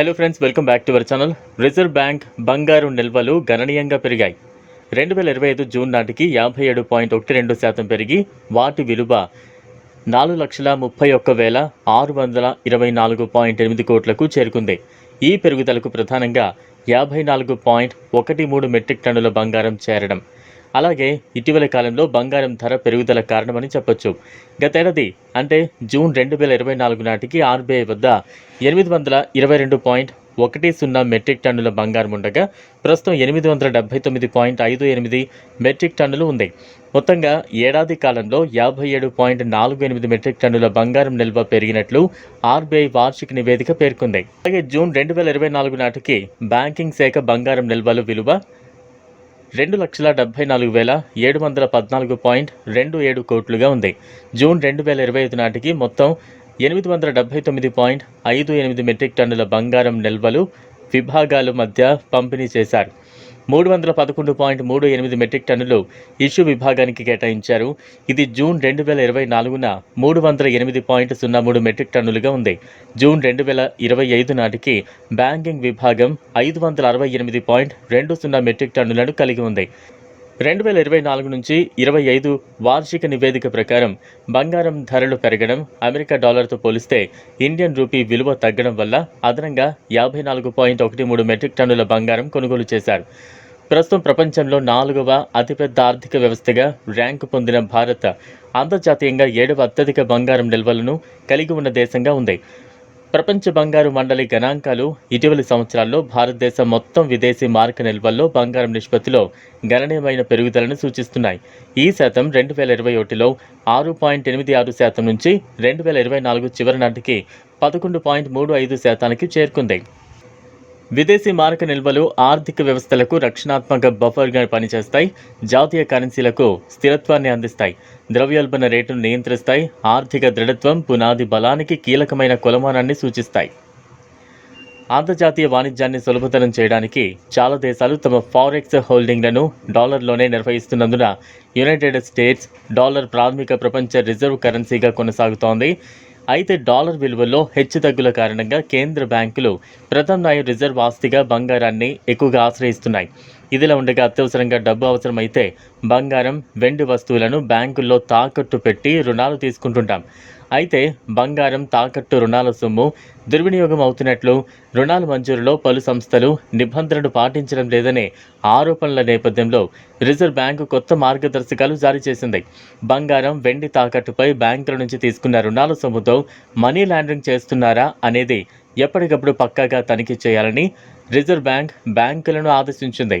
Hello friends welcome back to our channel reserve bank బంగారు నిల్వలు గణనీయంగా పెరిగాయి రెండు వేల ఇరవై ఐదు జూన్ నాటికి యాభై ఏడు పాయింట్ ఒకటి రెండు శాతం పెరిగి వాటి విలువ నాలుగు లక్షల ముప్పై ఒక్క వేల ఆరు వందల ఇరవై నాలుగు పాయింట్ ఎనిమిది కోట్లకు చేరుకుంది. ఈ పెరుగుదలకు ప్రధానంగా యాభై నాలుగు పాయింట్ ఒకటి మూడు మెట్రిక్ టన్నుల బంగారం చేరడం. అలాగే ఇటీవల కాలంలో బంగారం ధర పెరుగుదల కారణమని చెప్పొచ్చు. గతేడాది అంటే జూన్ రెండు వేల ఇరవై నాలుగు నాటికి ఆర్బీఐ వద్ద ఎనిమిది వందల ఇరవై రెండు పాయింట్ ఒకటి సున్నా మెట్రిక్ టన్నుల బంగారం ఉండగా ప్రస్తుతం ఎనిమిది వందల డెబ్బై తొమ్మిది పాయింట్ ఐదు ఎనిమిది మెట్రిక్ టన్నులు ఉంది. మొత్తంగా ఏడాది కాలంలో యాభై ఏడు పాయింట్ నాలుగు ఎనిమిది మెట్రిక్ టన్నుల బంగారం నిల్వ పెరిగినట్లు ఆర్బీఐ వార్షిక నివేదిక పేర్కొంది. అలాగే జూన్ రెండు వేల ఇరవై నాలుగు నాటికి బ్యాంకింగ్ శాఖ బంగారం నిల్వలు విలువ రెండు లక్షల డెబ్బై నాలుగు వేల ఏడు వందల పద్నాలుగు పాయింట్ రెండు ఏడు కోట్లుగా ఉంది. జూన్ రెండు వేల ఇరవై ఐదు నాటికి మొత్తం ఎనిమిది వందల డెబ్బై తొమ్మిది పాయింట్ ఐదు ఎనిమిది మెట్రిక్ టన్నుల బంగారం నిల్వలు విభాగాల మధ్య పంపిణీ చేశారు. మూడు వందల పదకొండు పాయింట్ మూడు ఎనిమిది మెట్రిక్ టన్నులు ఇష్యూ విభాగానికి కేటాయించారు. ఇది జూన్ రెండు వేల ఇరవై నాలుగున మూడు వందల ఎనిమిది పాయింట్ సున్నా మూడు మెట్రిక్ టన్నులుగా ఉంది. జూన్ రెండు వేల ఇరవై ఐదు నాటికి బ్యాంకింగ్ విభాగం ఐదు వందల అరవై ఎనిమిది పాయింట్ రెండు సున్నా మెట్రిక్ టన్నులను కలిగి ఉంది. రెండు వేల ఇరవై నాలుగు నుంచి ఇరవై ఐదు వార్షిక నివేదిక ప్రకారం బంగారం ధరలు పెరగడం అమెరికా డాలర్తో పోలిస్తే ఇండియన్ రూపీ విలువ తగ్గడం వల్ల అదనంగా యాభై నాలుగు పాయింట్ ఒకటి మూడు మెట్రిక్ టన్నుల బంగారం కొనుగోలు చేశారు. ప్రస్తుతం ప్రపంచంలో నాలుగవ అతిపెద్ద ఆర్థిక వ్యవస్థగా ర్యాంకు పొందిన భారత్ అంతర్జాతీయంగా ఏడవ అత్యధిక బంగారం నిల్వలను కలిగి ఉన్న దేశంగా ఉంది. ప్రపంచ బంగారు మండలి గణాంకాలు ఇటీవలి సంవత్సరాల్లో భారతదేశం మొత్తం విదేశీ మార్క నిల్వల్లో బంగారం నిష్పత్తిలో గణనీయమైన పెరుగుదలను సూచిస్తున్నాయి. ఈ శాతం రెండు వేల ఇరవై ఒకటిలో ఆరు పాయింట్ ఎనిమిది ఆరు శాతం నుంచి రెండు వేల ఇరవై నాలుగు చివరి నాటికి పదకొండు పాయింట్ మూడు ఐదు శాతానికి చేరుకుంది. విదేశీ మారక నిల్వలు ఆర్థిక వ్యవస్థలకు రక్షణాత్మక బఫర్గా పనిచేస్తాయి. జాతీయ కరెన్సీలకు స్థిరత్వాన్ని అందిస్తాయి. ద్రవ్యోల్బణ రేటును నియంత్రిస్తాయి. ఆర్థిక దృఢత్వం పునాది బలానికి కీలకమైన కొలమానాన్ని సూచిస్తాయి. అంతర్జాతీయ వాణిజ్యాన్ని సులభతరం చేయడానికి చాలా దేశాలు తమ ఫారెక్స్ హోల్డింగ్లను డాలర్లోనే నిర్వహిస్తున్నందున యునైటెడ్ స్టేట్స్ డాలర్ ప్రాథమిక ప్రపంచ రిజర్వ్ కరెన్సీగా కొనసాగుతోంది. అయితే డాలర్ విలువలో హెచ్చుతగ్గుల కారణంగా కేంద్ర బ్యాంకులు ప్రత్యామ్నాయ రిజర్వ్ ఆస్తిగా బంగారాన్ని ఎక్కువగా ఆశ్రయిస్తున్నాయి. ఇదిలా ఉండగా అత్యవసరంగా డబ్బు అవసరమైతే బంగారం వెండి వస్తువులను బ్యాంకుల్లో తాకట్టు పెట్టి రుణాలు తీసుకుంటుంటాం. అయితే బంగారం తాకట్టు రుణాల సొమ్ము దుర్వినియోగం అవుతున్నట్లు రుణాల మంజూరులో పలు సంస్థలు నిబంధనలు పాటించడం లేదనే ఆరోపణల నేపథ్యంలో రిజర్వ్ బ్యాంకు కొత్త మార్గదర్శకాలు జారీ చేసింది. బంగారం వెండి తాకట్టుపై బ్యాంకుల నుంచి తీసుకున్న రుణాల సొమ్ముతో మనీ లాండరింగ్ చేస్తున్నారా అనేది ఎప్పటికప్పుడు పక్కాగా తనిఖీ చేయాలని రిజర్వ్ బ్యాంక్ బ్యాంకులను ఆదేశించింది.